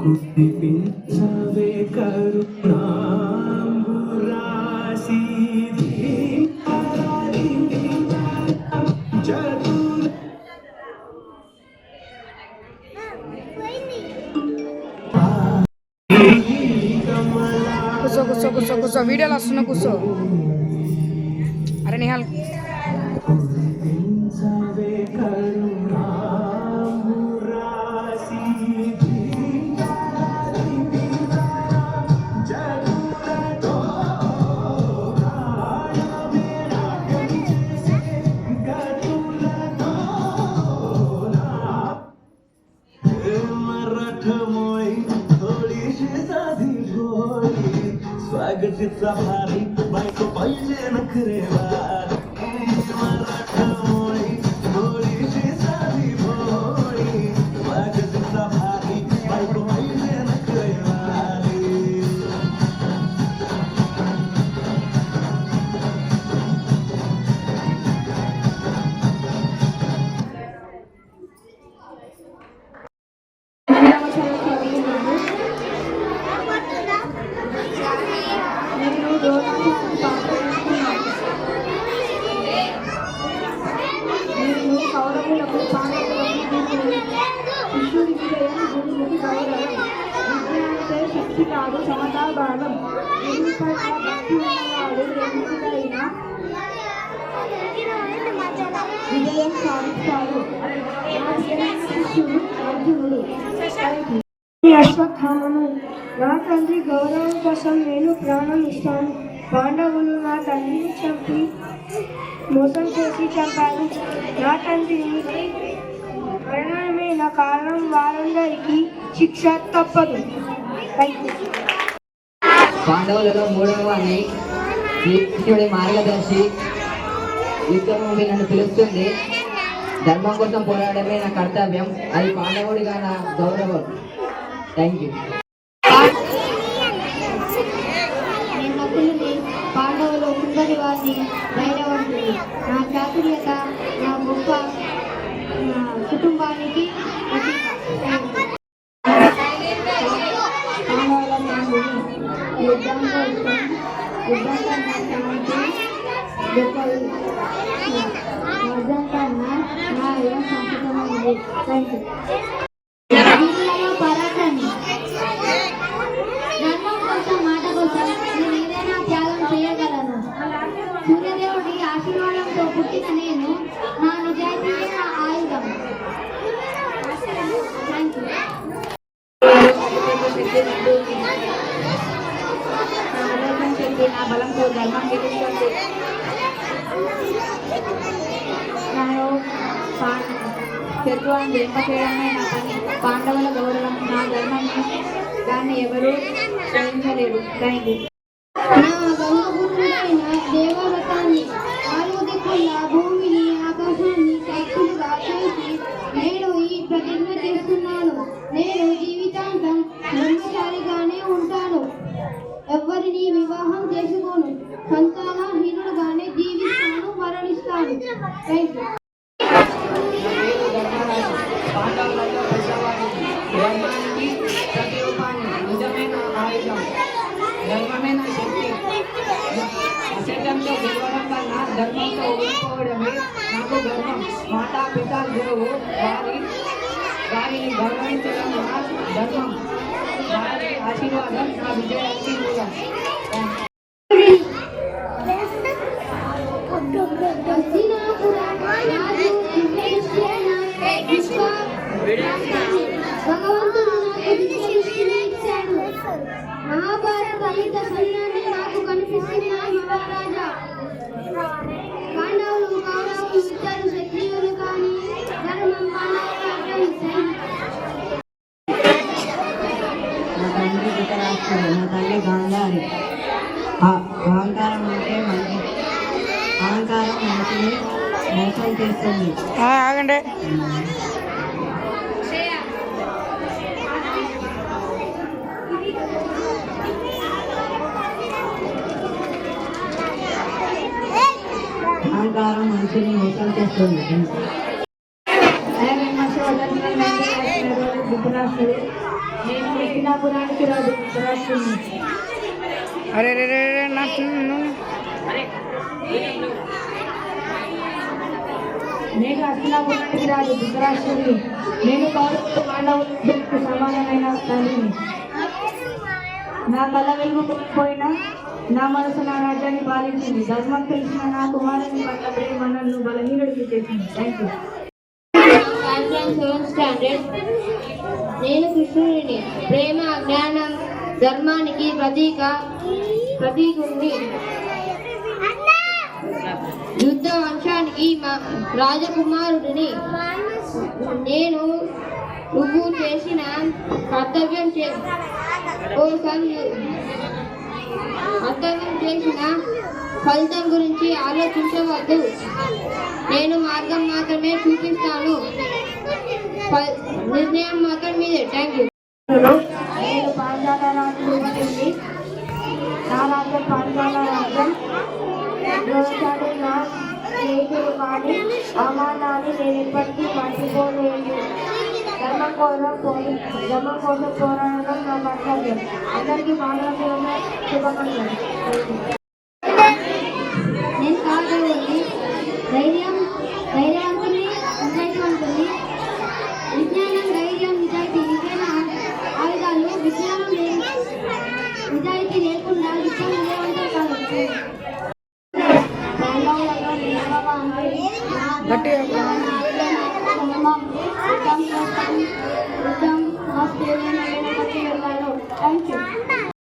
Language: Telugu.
కురిపించవే కరుణాంబురాశి జగుల కూర్చో కూర్చో కూర్చో కూర్చో వీడియోలో వస్తున్నా కూర్చో అరే నిహాల్ சித்த ஹாரி பயக்க பையில எனக்கு ரேவா శక్తి కాదు సమతా భావం గురువు పట్ల భక్తి ఉన్నవాడు ఎందుకైనా విజయం సాధిస్తాడు నా ప్రియమైన శిష్యుడు అర్జునుడు ఈ అశ్వత్థామను నా తండ్రి గౌరవం కోసం నేను ప్రాణం ఇస్తాను. పాండవులు నా తండ్రిని చంపి మోసం చేసి చంపారు. నా తండ్రిని మరణమైన కారణం. వారందరికీ శిక్ష తప్పదు. పాండవులలో మూడవ వాడిని కృష్ణుడి మార్గదర్శి యుద్ధభూమి నన్ను పిలుస్తుంది. ధర్మం కోసం పోరాడమే నా కర్తవ్యం. అది పాండవుడిగా నా గౌరవం. థ్యాంక్ యూ నేను నకులుని పాండవులు కుందరి వారిని ధైర్యవంతుడు నా చాతుర్యత నా గొప్ప నా కుటుంబానికి గొప్ప పాండవుల తండ్రిని థ్యాంక్ యూ యుద్ధం కన్నా శాంతి గొప్ప యుద్ధం కన్నా న్యాయం సంపుటమైనది థ్యాంక్ యూ వీరులలో పరాక్రమి ధర్మం కోసం మాట కోసం నేను ఏదైనా త్యాగం చేయగలను సూర్యదేవుడి ఆశీర్వాదంతో పుట్టిన నేను నా నిజాయితీయే నా ఆయుధం థ్యాంక్ యూ నా ఆరోగ్యం శక్తి నా బలంతో ధర్మం గెలుస్తుంది నేను పా- శత్రువులను జయింపచేయడమే నా పని పాండవుల గౌరవం నా ధర్మం దాన్ని ఎవరూ జయించలేరు థ్యాంక్ యూ నా గౌరవపూర్ణమైన దేవవ్రతాన్ని నాలుగు దిక్కుల భూమిని ఆకాశాన్ని సాక్షులుగా చేసి నేను ఈ ప్రతిజ్ఞ చేస్తున్నాను. నేను జీవితాంతం బ్రహ్మచారిగానే ఉంటాను. ఎవరిని వివాహం చేసుకోను సంతానహీనుడుగానే జీవిస్తాను మరణిస్తాను. థ్యాంక్ యూ ధర్మంతో ఓడిపోవడమే నాకు గర్వం మాతా పిత గురువు వారి వారిని గౌరవించడం నా ధర్మం వారి ఆశీర్వాదం నా విజయానికి మూలం హస్తినాపుర రాజు దివ్యదృష్టియైన విశ్వ భగవంతుడు నాకు దివ్యదృష్టిని ఇచ్చాడు మహాభారత యుద్ధ సైన్యాన్ని నాకు కనిపిస్తున్న మహారాజా పాండవులు కౌరవులు ఇద్దరు క్షత్రియులు కానీ ధర్మం పాండవులు అర్థం నా తల్లి గాంధారి. అహంకారం అంటే అహంకారం మోసం చేస్తుంది. ఆ, ఆగండి. అహంకారం మనిషిని మోసం చేస్తుంది. ధృతరాష్ట్రుడు నేను రాజు ధృతరాష్ట్రుడిని అరే రే రే రే నా నేను. అస్తినాపురానికి రాజు ధృతరాష్ట్రుడిని నేను కౌరవ మానవులకు సమానమైన తండ్రిని. నా కళ్ళ వెలుగు పోయినా నా మనసు నా రాజ్యాన్ని పాలించింది. ధర్మం తెలిసిన నా కుమారుని పట్ల ప్రేమ నన్ను బలహీనుడికి చేసింది. థ్యాంక్ యూ స్టాండర్డ్ నేను కృష్ణుడిని. ప్రేమ జ్ఞానం ధర్మానికి ప్రతీక ప్రతీకుడిని. యుద్ధ వంశానికి మా రాజకుమారుడిని నేను నువ్వు చేసిన కర్తవ్యం చే కోసం కర్తవ్యం చేసిన ఫలితం గురించి ఆలోచించవద్దు. నేను మార్గం మాత్రమే చూపిస్తాను. నిర్ణయం మాత్రం మీదే. Thank you. నేను పాంచాల రాజ్యం నా రాజ్యం పాంచాల రాజ్యం. ద్రోచాడు కానీ అమానాన్ని నేను ఎప్పటికీ మర్చిపోలేదు ధర్మం కోసం పోయి ధర్మం కోసం పోరాడడం నా కర్తవ్యం. అందరికీ మానవ శుభమంగళం ಗಟ್ಟಿಯಾಗಿ